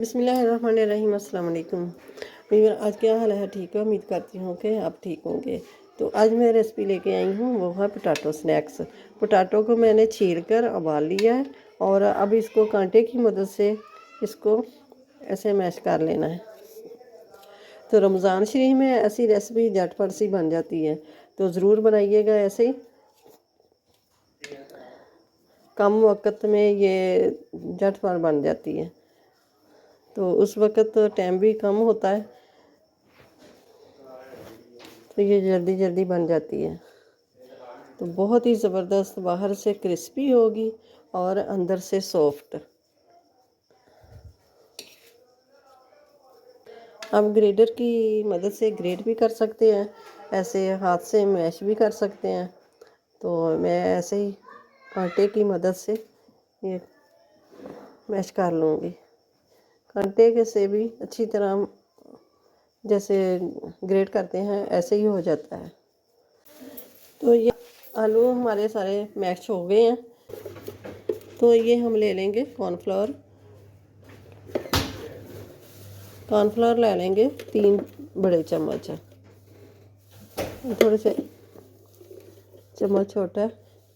बिसमीम अस्सलाम वालेकुम वीवर आज क्या हाल है? ठीक है, उम्मीद करती हूँ कि आप ठीक होंगे। तो आज मैं रेसिपी लेके आई हूँ, वो है पोटाटो स्नैक्स पोटाटो को मैंने छील कर उबाल लिया है और अब इसको कांटे की मदद से इसको ऐसे मैश कर लेना है। तो रमज़ान शरीफ में ऐसी रेसिपी झटपट सी बन जाती है। तो ज़रूर बनाइएगा ऐसे ही। कम वक्त में ये झटपट बन जाती है। तो उस वक़्त टाइम भी कम होता है। तो ये जल्दी जल्दी बन जाती है। तो बहुत ही ज़बरदस्त, बाहर से क्रिस्पी होगी और अंदर से सॉफ्ट आप ग्रेडर की मदद से ग्रेड भी कर सकते हैं, ऐसे हाथ से मैश भी कर सकते हैं। तो मैं ऐसे ही आटे की मदद से ये मैश कर लूँगी। कांटे के से भी अच्छी तरह जैसे ग्रेट करते हैं, ऐसे ही हो जाता है। तो ये आलू हमारे सारे मैश हो गए हैं। तो ये हम ले लेंगे कॉर्नफ्लावर कॉर्नफ्लावर ले लेंगे तीन बड़े चम्मच। थोड़े से चम्मच छोटा।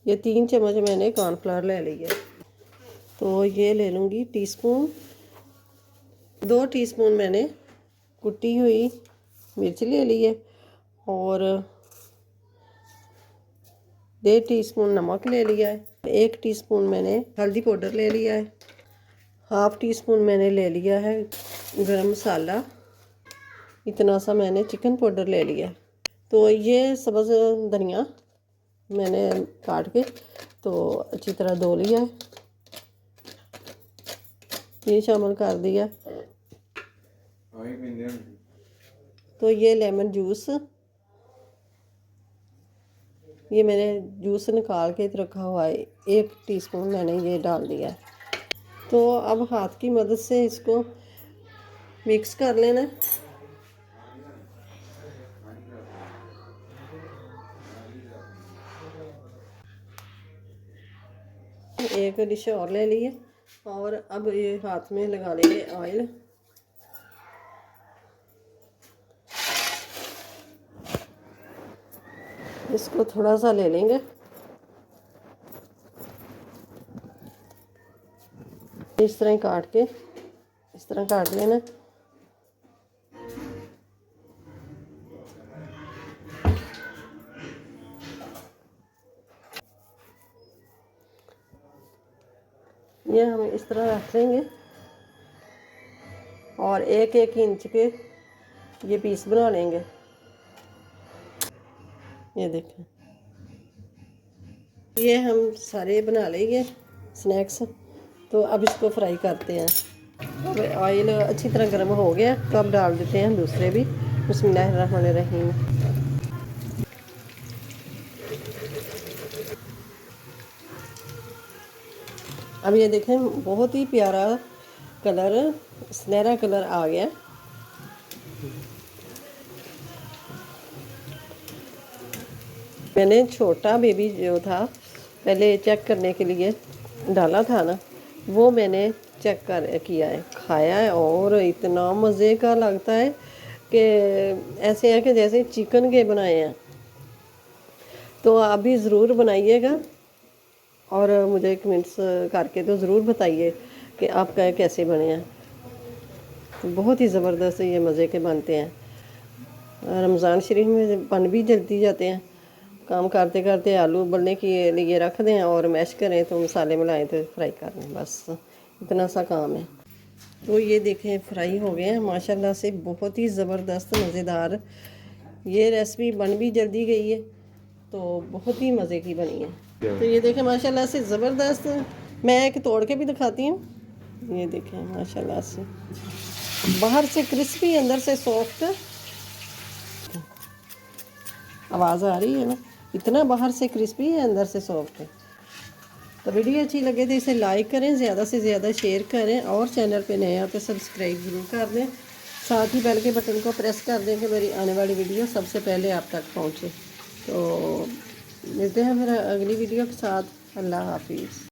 ये तीन चम्मच मैंने कॉर्नफ्लावर ले लिया तो ये ले लूँगी टीस्पून। दो टीस्पून मैंने कुटी हुई मिर्च ले ली है और डेढ़ टीस्पून नमक ले लिया है। एक टीस्पून मैंने हल्दी पाउडर ले लिया है। हाफ़ टी स्पून मैंने ले लिया है गरम मसाला। इतना सा मैंने चिकन पाउडर ले लिया है। तो ये सब्ज़ धनिया मैंने काट के तो अच्छी तरह धो लिया है। ये शामिल कर दिया। तो ये लेमन जूस, ये मैंने जूस निकाल के रखा हुआ है, एक टीस्पून मैंने ये डाल दिया तो अब हाथ की मदद से इसको मिक्स कर लेना। एक डिश और ले लिए और अब ये हाथ में लगा लेंगे ऑयल। इसको थोड़ा सा ले लेंगे। इस तरह काट के, इस तरह काट लेना ये हम इस तरह रख लेंगे। और एक एक इंच के ये पीस बना लेंगे। ये देखें। ये हम सारे बना लेंगे स्नैक्स तो अब इसको फ्राई करते हैं। अब ऑयल अच्छी तरह गर्म हो गया तो अब डाल देते हैं दूसरे भी। रहीम अब ये देखें, बहुत ही प्यारा कलर सुनहरा कलर आ गया। मैंने छोटा बेबी जो था, पहले चेक करने के लिए डाला था ना, वो मैंने चेक कर, किया है, खाया है और इतना मज़े का लगता है कि ऐसे हैं कि जैसे चिकन के बनाए हैं। तो आप भी ज़रूर बनाइएगा और मुझे कमेंट्स करके तो ज़रूर बताइए कि आपका कैसे बने हैं। तो बहुत ही ज़बरदस्त ये मज़े के बनते हैं। रमज़ान शरीफ में बन भी जल्दी जाते हैं। काम करते करते आलू उबलने के लिए रख दें और मैश करें तो मसाले मिलाएँ तो फ्राई कर लें। बस इतना सा काम है। तो ये देखें फ्राई हो गए हैं। माशाल्लाह से बहुत ही ज़बरदस्त, मज़ेदार। ये रेसिपी बन भी जल्दी गई है तो बहुत ही मज़े की बनी है। तो ये देखें, माशाल्लाह से ज़बरदस्त। मैं एक तोड़ के भी दिखाती हूँ। ये देखें, माशाल्लाह से। बाहर से क्रिस्पी अंदर से सॉफ्ट आवाज़ आ रही है ना? इतना बाहर से क्रिस्पी है, अंदर से सॉफ्ट है। तो वीडियो अच्छी लगे तो इसे लाइक करें, ज़्यादा से ज़्यादा शेयर करें और चैनल पे नए आते सब्सक्राइब ज़रूर कर दें। साथ ही बेल के बटन को प्रेस कर दें कि मेरी आने वाली वीडियो सबसे पहले आप तक पहुँचे। तो मिलते हैं फिर अगली वीडियो के साथ। अल्लाह हाफिज़।